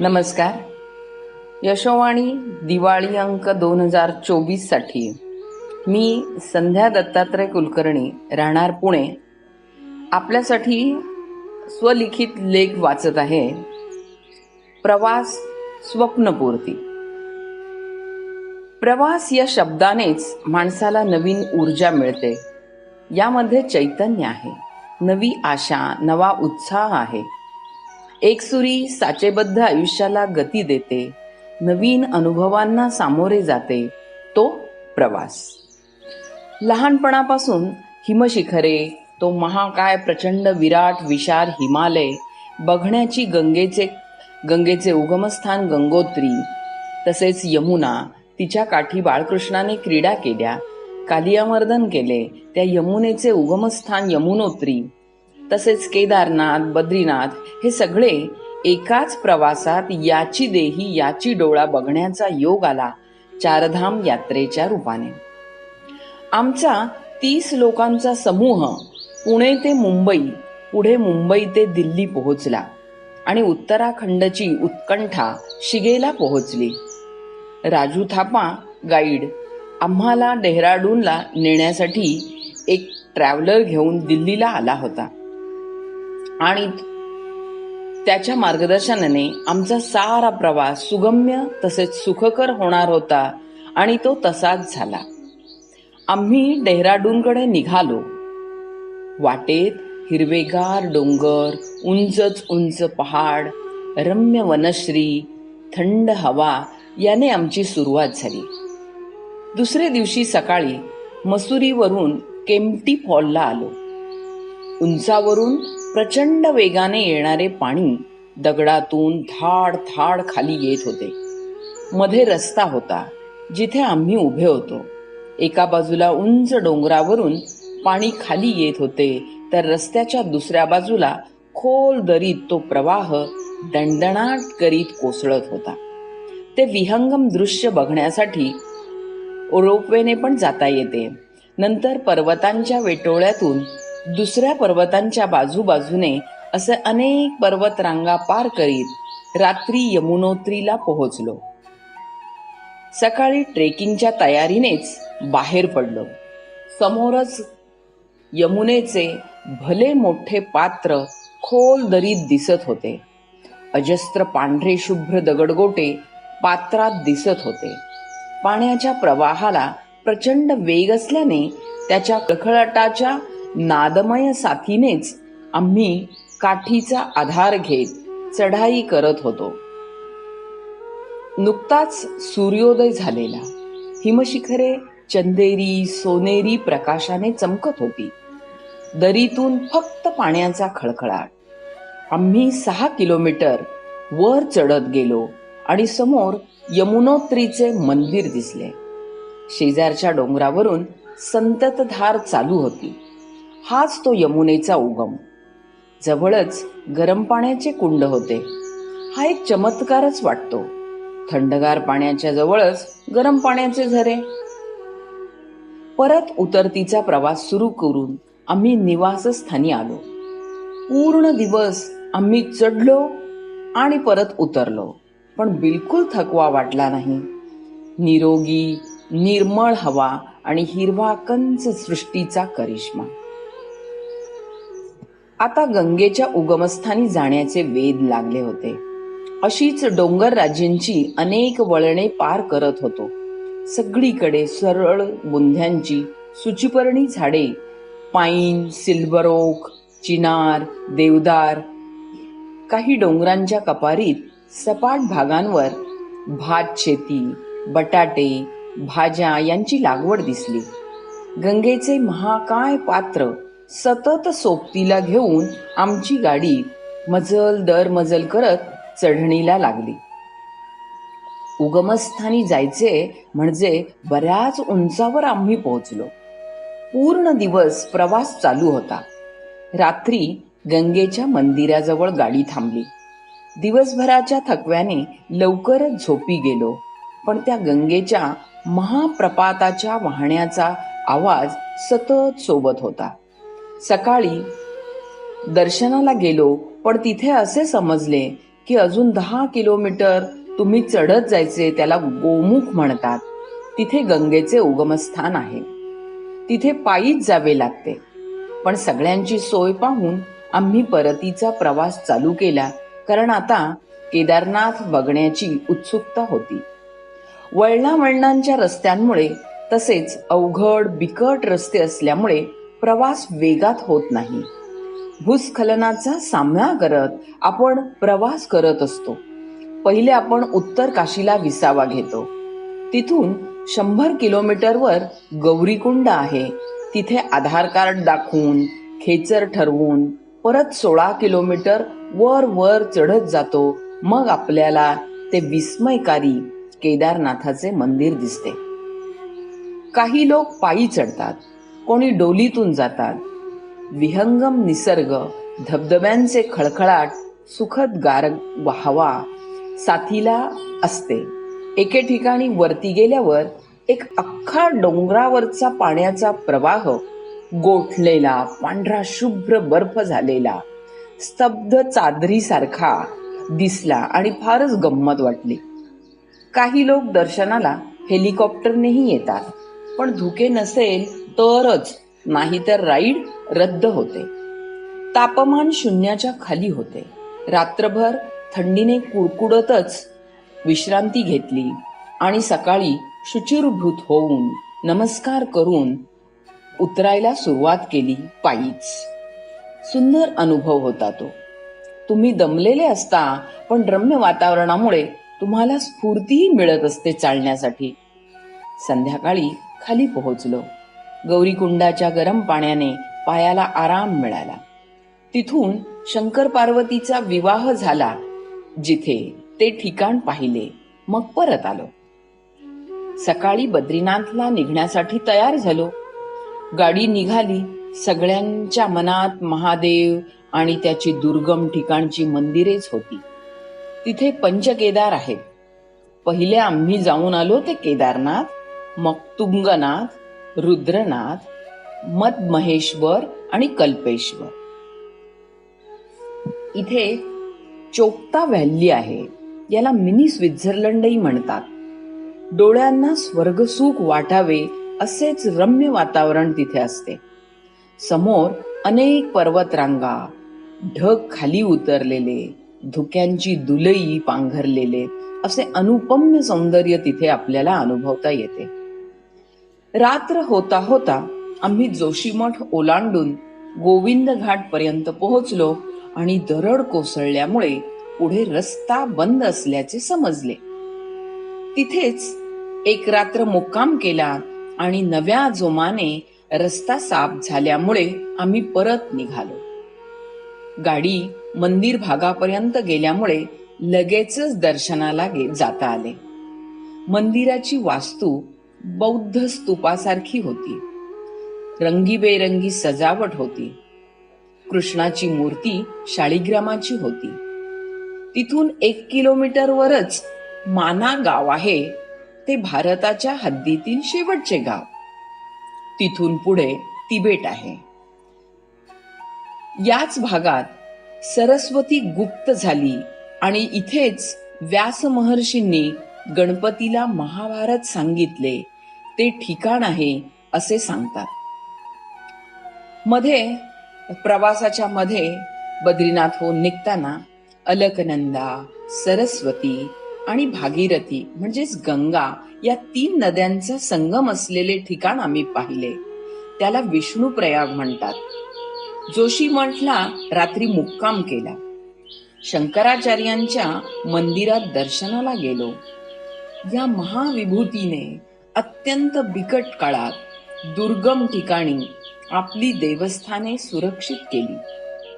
नमस्कार. यशोवाणी दिवाळी अंक दोन हजार चोवीससाठी मी संध्या दत्तात्रय कुलकर्णी राहणार पुणे. आपल्यासाठी स्वलिखित लेख वाचत आहे. प्रवास स्वप्नपूर्ती. प्रवास या शब्दानेच माणसाला नवीन ऊर्जा मिळते. यामध्ये चैतन्य आहे. नवी आशा नवा उत्साह आहे. एकसुरी साचेबद्ध आयुष्याला गती देते. नवीन अनुभवांना सामोरे जाते. तो प्रवास. लहानपणापासून हिमशिखरे तो महाकाय प्रचंड विराट विशाल हिमालय बघण्याची गंगेचे गंगेचे उगमस्थान गंगोत्री तसेच यमुना तिच्या काठी बाळकृष्णाने क्रीडा केल्या. कालियामर्दन केले त्या यमुनेचे उगमस्थान यमुनोत्री तसेच केदारनाथ बद्रीनाथ हे सगळे एकाच प्रवासात याची देही याची डोळा बघण्याचा योग आला चारधाम यात्रेच्या रूपाने. आमचा तीस लोकांचा समूह पुणे ते मुंबई पुढे मुंबई ते दिल्ली पोहोचला आणि उत्तराखंडची उत्कंठा शिगेला पोहोचली. राजू थापा गाईड आम्हाला डेहराडूनला नेण्यासाठी एक ट्रॅव्हलर घेऊन दिल्लीला आला होता. आणि त्याच्या मार्गदर्शनाने आमचा सारा प्रवास सुगम्य तसेच सुखकर होणार होता आणि तो तसाच झाला. आम्ही डेहराडूनकडे निघालो. वाटेत हिरवेगार डोंगर उंचच उंच पहाड रम्य वनश्री थंड हवा याने आमची सुरुवात झाली. दुसरे दिवशी सकाळी मसुरीवरून केमटी फॉलला आलो. उंचावरून प्रचंड वेगाने येणारे पाणी दगडातून धाड थाड खाली येत होते. मध्ये रस्ता होता जिथे आम्ही उभे होतो. एका बाजूला उंच डोंगरावरून पाणी खाली येत होते तर रस्त्याच्या दुसऱ्या बाजूला खोल दरीत तो प्रवाह दणदणाट करीत कोसळत होता. ते विहंगम दृश्य बघण्यासाठी रोपवेने पण जाता येते. नंतर पर्वतांच्या वेटोळ्यातून दुसऱ्या पर्वतांच्या बाजूबाजूने असे अनेक पर्वत रांगा पार करीत रात्री यमुनोत्रीला पोहोचलो. सकाळी ट्रेकिंगच्या तयारीनेच बाहेर पडलो. समोरच यमुनेचे भले मोठे पात्र खोल दरीत दिसत होते. अजस्त्र पांढरे शुभ्र दगडगोटे पात्रात दिसत होते. पाण्याच्या प्रवाहाला प्रचंड वेग असल्याने त्याच्या कखळटाच्या नादमय साथीनेच आम्ही काठीचा आधार घेत चढाई करत होतो. नुकताच सूर्योदय झालेला. हिमशिखरे चंदेरी सोनेरी प्रकाशाने चमकत होती. दरीतून फक्त पाण्याचा खळखळाट. आम्ही सहा किलोमीटर वर चढत गेलो आणि समोर यमुनोत्रीचे मंदिर दिसले. शेजारच्या डोंगरावरून संततधार चालू होती. हाच तो यमुनेचा उगम. जवळच गरम पाण्याचे कुंड होते. हा एक चमत्कारच वाटतो. थंडगार पाण्याच्या जवळच गरम पाण्याचे झरे. परत उतरतीचा प्रवास सुरू करून आम्ही निवासस्थानी आलो. पूर्ण दिवस आम्ही चढलो आणि परत उतरलो. पण बिलकुल थकवा वाटला नाही. निरोगी निर्मळ हवा आणि हिरवा कंच सृष्टीचा करिश्मा. आता गंगेच्या उगमस्थानी जाण्याचे वेध लागले होते. अशीच डोंगर राज्यांची अनेक वळणे पार करत होतो. सगळीकडे सरळ बुंध्यांची सुचिपर्णी झाडे पाईन सिल्वरोक चिनार देवदार काही डोंगरांच्या कपारीत सपाट भागांवर भात शेती बटाटे भाज्या यांची लागवड दिसली. गंगेचे महाकाय पात्र सतत सोबतीला घेऊन आमची गाडी मजल दर मजल करत चढणीला लागली. उगमस्थानी जायचे म्हणजे बऱ्याच उंचावर आम्ही पोहोचलो. पूर्ण दिवस प्रवास चालू होता. रात्री गंगेच्या मंदिराजवळ गाडी थांबली. दिवसभराच्या थकव्याने लवकरच झोपी गेलो पण त्या गंगेच्या महाप्रपाताच्या वाहण्याचा आवाज सतत सोबत होता. सकाळी दर्शनाला गेलो पण तिथे असे समजले की अजून दहा किलोमीटर तुम्ही चढत जायचे त्याला गोमुख म्हणतात. तिथे गंगेचे उगमस्थान आहे. तिथे पायीच जावे लागते. पण सगळ्यांची सोय पाहून आम्ही परतीचा प्रवास चालू केला कारण आता केदारनाथ बघण्याची उत्सुकता होती. वळणा वळणांच्या रस्त्यांमुळे तसेच अवघड बिकट रस्ते असल्यामुळे प्रवास वेगात होत नाही. भूस्खलनाचा सामना करत आपण प्रवास करत असतो. पहिले आपण उत्तर काशीला विसावा घेतो. तिथून शंभर किलोमीटरवर गौरीकुंड आहे. तिथे आधार कार्ड दाखवून खेचर ठरवून परत सोळा किलोमीटर वर वर चढत जातो. मग आपल्याला ते विस्मयकारी केदारनाथाचे मंदिर दिसते. काही लोक पायी चढतात. कोणी डोलीतून जातात. विहंगम निसर्ग धबधब्यांचे खळखळाट सुखद गार व्हावा साथीला असते. एके ठिकाणी वरती गेल्यावर एक अख्खा डोंगरावरचा पाण्याचा प्रवाह गोठलेला पांढरा शुभ्र बर्फ झालेला स्तब्ध चादरीसारखा दिसला आणि फारच गंमत वाटली. काही लोक दर्शनाला हेलिकॉप्टरनेही येतात पण धुके नसेल तरच नाहीतर राईड रद्द होते. तापमान शून्याच्या खाली होते. रात्रभर थंडीने कुडकुडतच विश्रांती घेतली आणि सकाळी शुचिरभूत होऊन नमस्कार करून उतरायला सुरुवात केली पायीच. सुंदर अनुभव होता तो. तुम्ही दमलेले असता पण रम्य वातावरणामुळे तुम्हाला स्फूर्तीही मिळत असते चालण्यासाठी. संध्याकाळी खाली पोहोचलो. गौरीकुंडाच्या गरम पाण्याने पायाला आराम मिळाला. तिथून शंकर पार्वतीचा विवाह झाला जिथे ते ठिकाण पाहिले मग परत आलो. सकाळी बद्रीनाथला निघण्यासाठी तयार झालो. गाडी निघाली सगळ्यांच्या मनात महादेव आणि त्याची दुर्गम ठिकाणची मंदिरेच होती. तिथे पंचकेदार आहेत. पहिले आम्ही जाऊन आलो ते केदारनाथ मग तुंगनाथ रुद्रनाथ मधमहेश्वर आणि कल्पेश्वर. इथे चोपता व्हॅली आहे. याला मिनी स्वित्झर्लंडही म्हणतात. डोळ्यांना स्वर्गसुख वाटावे असेच रम्य वातावरण तिथे असते. समोर अनेक पर्वतरांगा ढग खाली उतरलेले धुक्यांची दुलई पांघरलेले असे अनुपम्य सौंदर्य तिथे आपल्याला अनुभवता येते. रात्र होता होता आम्ही जोशीमठ ओलांडून गोविंद घाट पर्यंत पोहोचलो आणि दरड कोसळल्यामुळे पुढे रस्ता बंद असल्याचे समजले. तिथेच एक रात्र मुक्काम केला आणि नव्या जोमाने रस्ता साफ झाल्यामुळे आम्ही परत निघालो. गाडी मंदिर भागापर्यंत गेल्यामुळे लगेचच दर्शनाला गे जाता आले. मंदिराची वास्तू बौद्ध स्तूपासारखी होती. रंगीबेरंगी सजावट होती. कृष्णाची मूर्ती शाळीग्रामाची होती. तिथून एक किलोमीटरवरच माना गाव आहे ते भारताच्या हद्दीतील शेवटचे गाव. तिथून पुढे तिबेट आहे. याच भागात सरस्वती गुप्त झाली आणि इथेच व्यास महर्षींनी गणपतीला महाभारत सांगितले. ते ठिकाण आहे असे सांगतात. मध्ये प्रवासाच्या मध्ये बद्रीनाथ होऊन निघताना अलकनंदा सरस्वती आणि भागीरथी म्हणजेच गंगा या तीन नद्यांचा संगम असलेले ठिकाण आम्ही पाहिले. त्याला विष्णू प्रयाग म्हणतात. जोशी मठला रात्री मुक्काम केला. शंकराचार्यांच्या मंदिरात दर्शनाला गेलो. या महाविभूतीने अत्यंत बिकट काळात दुर्गम ठिकाणी आपली देवस्थाने सुरक्षित केली.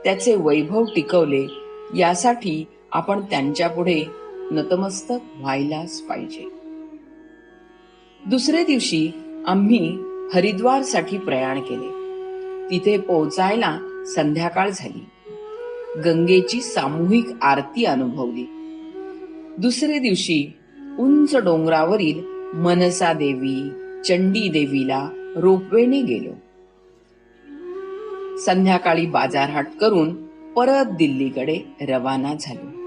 त्याचे वैभव टिकवले यासाठी आपण त्यांच्यापुढे नतमस्तक व्हायलाच पाहिजे. दुसरे दिवशी आम्ही हरिद्वारसाठी प्रयाण केले. तिथे पोहोचायला संध्याकाळ झाली. गंगेची सामूहिक आरती अनुभवली. दुसरे दिवशी उंच डोंगरावरील मनसा देवी चंडी देवीला रोपवेने गेलो. संध्याकाळी बाजारहाट करून परत दिल्लीकडे रवाना झालो.